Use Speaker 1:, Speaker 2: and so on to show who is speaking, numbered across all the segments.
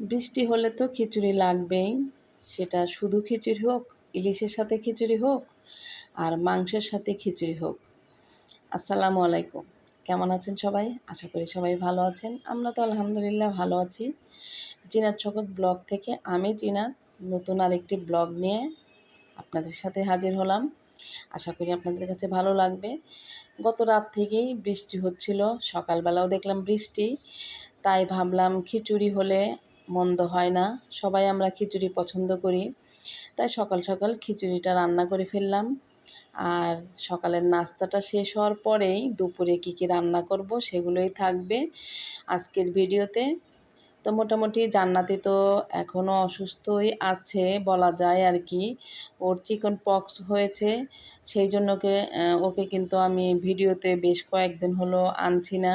Speaker 1: বৃষ্টি হলে তো খিচুড়ি লাগবেই। সেটা শুধু খিচুড়ি হোক, ইলিশের সাথে খিচুড়ি হোক, আর মাংসের সাথে খিচুড়ি হোক। আসসালামু আলাইকুম। কেমন আছেন সবাই? আশা করি সবাই ভালো আছেন। আমরা তো আলহামদুলিল্লাহ ভালো আছি। জিনার ছকত ব্লগ থেকে আমি জিনা নতুন আরেকটি ব্লগ নিয়ে আপনাদের সাথে হাজির হলাম। আশা করি আপনাদের কাছে ভালো লাগবে। গত রাত থেকেই বৃষ্টি হচ্ছিল, সকালবেলাও দেখলাম বৃষ্টি। তাই ভাবলাম খিচুড়ি হলে মন্দ হয় না। সবাই আমরা খিচুড়ি পছন্দ করি। তাই সকাল সকাল খিচুড়িটা রান্না করে ফেললাম। আর সকালের নাস্তাটা শেষ হওয়ার পরেই দুপুরে কী কী রান্না করব সেগুলোই থাকবে আজকের ভিডিওতে। তো মোটামুটি জান্নাতি তো এখনও অসুস্থই আছে বলা যায় আর কি। ওর চিকন পক্স হয়েছে, সেই জন্য ওকে ওকে কিন্তু আমি ভিডিওতে বেশ কয়েকদিন হলো আনছি না।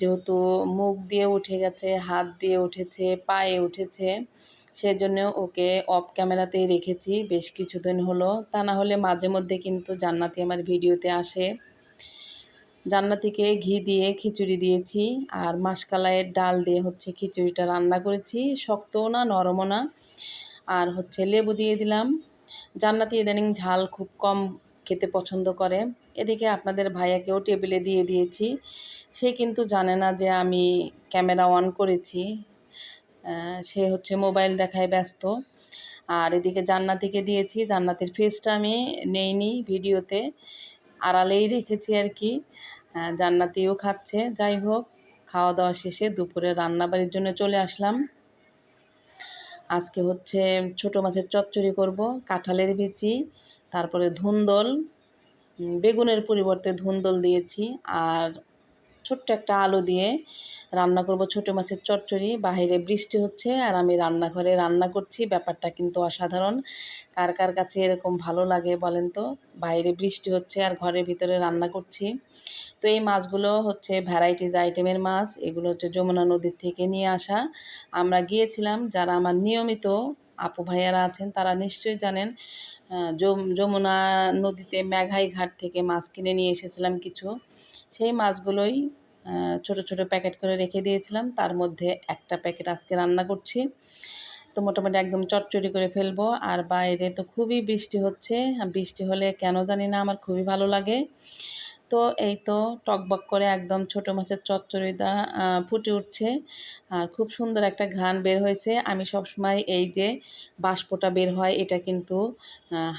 Speaker 1: যেহেতু মুখ দিয়ে উঠে গেছে, হাত দিয়ে উঠেছে, পায়ে উঠেছে সেজন্য ওকে অফ ক্যামেরাতেই রেখেছি বেশ কিছুদিন হলো। তা না হলে মাঝে মধ্যে কিন্তু জান্নাতি আমার ভিডিওতে আসে। জান্নাতিকে ঘি দিয়ে খিচুড়ি দিয়েছি আর মাসকালাইয়ের ডাল দিয়ে হচ্ছে খিচুড়িটা রান্না করেছি। শক্তও না, নরমও না। আর হচ্ছে লেবু দিয়ে দিলাম। জান্নাতি ইদানিং ঝাল খুব কম খেতে পছন্দ করে। এদিকে আপনাদের ভাইয়াকেও টেবিলে দিয়ে দিয়েছি। সে কিন্তু জানে না যে আমি ক্যামেরা অন করেছি। সে হচ্ছে মোবাইল দেখায় ব্যস্ত। আর এদিকে জান্নাতিকে দিয়েছি। জান্নাতের ফেসটা আমি নেইনি ভিডিওতে। আড়ালেই রেখেছি আর কি। জান্নাতিও খাচ্ছে। যাই হোক খাওয়া দাওয়া শেষে দুপুরে রান্নাবাড়ির জন্য চলে আসলাম। আজকে হচ্ছে ছোট মাছের চচ্চড়ি করব, কাঁঠালের বিচি তারপরে ধুন্দল বেগুনের পরিবর্তে ধুন্দল দিয়েছি, আর ছোট্ট একটা আলু দিয়ে রান্না করব ছোট মাছের চচ্চড়ি বাহিরে বৃষ্টি হচ্ছে আর আমি রান্নাঘরে রান্না করছি। ব্যাপারটা কিন্তু অসাধারণ। কার কার কাছে এরকম ভালো লাগে বলেন তো? বাইরে বৃষ্টি হচ্ছে আর ঘরের ভিতরে রান্না করছি। তো এই মাছগুলো হচ্ছে ভ্যারাইটিস আইটেমের মাছ। এগুলো হচ্ছে যমুনা নদীর থেকে নিয়ে আসা। আমরা গিয়েছিলাম যারা আমার নিয়মিত আপু ভাইয়ারা আছেন, তারা নিশ্চয়ই জানেন যমুনা নদীতে মেঘাই ঘাট থেকে মাছ কিনে নিয়ে এসেছিলাম কিছু। সেই মাছগুলোই ছোট ছোট প্যাকেট করে রেখে দিয়েছিলাম। তার মধ্যে একটা প্যাকেট আজকে রান্না করছি। তো মোটামুটি একদম চটচড়ি করে ফেলব। আর বাইরে তো খুবই বৃষ্টি হচ্ছে। বৃষ্টি হলে কেন জানি না আমার খুবই ভালো লাগে। তো এই তো টকবক করে একদম ছোট মাছের চচ্চড়িটা ফুটে উঠছে। আর খুব সুন্দর একটা ঘ্রাণ বের হয়েছে। আমি সবসময় এই যে বাষ্পটা বের হয়, এটা কিন্তু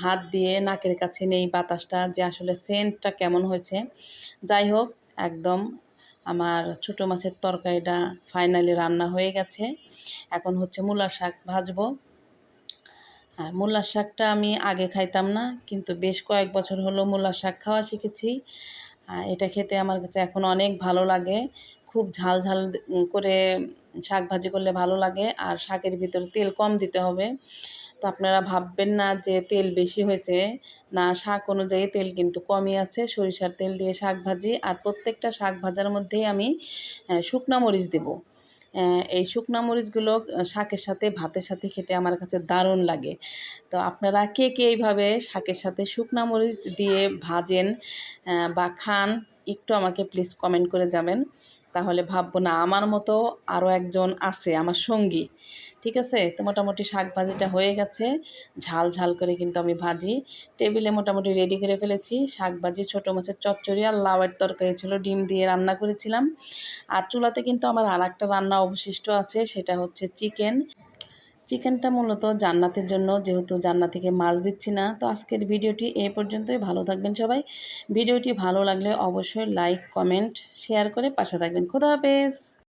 Speaker 1: হাত দিয়ে নাকের কাছে নেই বাতাসটা, যে আসলে সেন্টটা কেমন হয়েছে। যাই হোক, একদম আমার ছোট মাছের তরকারিটা ফাইনালি রান্না হয়ে গেছে। এখন হচ্ছে মূলার শাক ভাজবো। হ্যাঁ মূলার শাকটা আমি আগে খাইতাম না, কিন্তু বেশ কয়েক বছর হলো মূলার শাক খাওয়া শিখেছি। এটা খেতে আমার কাছে এখন অনেক ভালো লাগে। খুব ঝাল ঝাল করে শাক ভাজি করলে ভালো লাগে, আর শাকের ভিতরে তেল কম দিতে হবে। তো আপনারা ভাববেন না যে তেল বেশি হয়েছে। না, শাক অনুযায়ী তেল কিন্তু কমই আছে। সরিষার তেল দিয়ে শাক ভাজি, আর প্রত্যেকটা শাক ভাজার মধ্যেই আমি শুকনা মরিচ দেবো। এই শুকনো মরিচগুলো শাকের সাথে, ভাতের সাথে খেতে আমার কাছে দারুণ লাগে। তো আপনারা কে কে এইভাবে শাকের সাথে শুকনো মরিচ দিয়ে ভাজেন বা খান, একটু আমাকে প্লিজ কমেন্ট করে যাবেন। তাহলে ভাববো না, আমার মতো আরও একজন আছে, আমার সঙ্গী। ঠিক আছে? তো মোটামুটি শাক ভাজিটা হয়ে গেছে। ঝাল ঝাল করে কিন্তু আমি ভাজি। টেবিলে মোটামুটি রেডি করে ফেলেছি। শাক ভাজি ছোটো মাছের চচ্চড়ি আর লাউয়ের তরকারি ছিল, ডিম দিয়ে রান্না করেছিলাম। আর চুলাতে কিন্তু আমার আর রান্না অবশিষ্ট আছে, সেটা হচ্ছে চিকেন। চিকেনটা মূলত জান্নাতের জন্য, যেহেতু জান্না থেকে মাছ দিচ্ছি না। তো আজকের ভিডিওটি এ পর্যন্তই। ভালো থাকবেন সবাই। ভিডিওটি ভালো লাগলে অবশ্যই লাইক, কমেন্ট, শেয়ার করে পাশে থাকবেন। খুদা হাফেজ!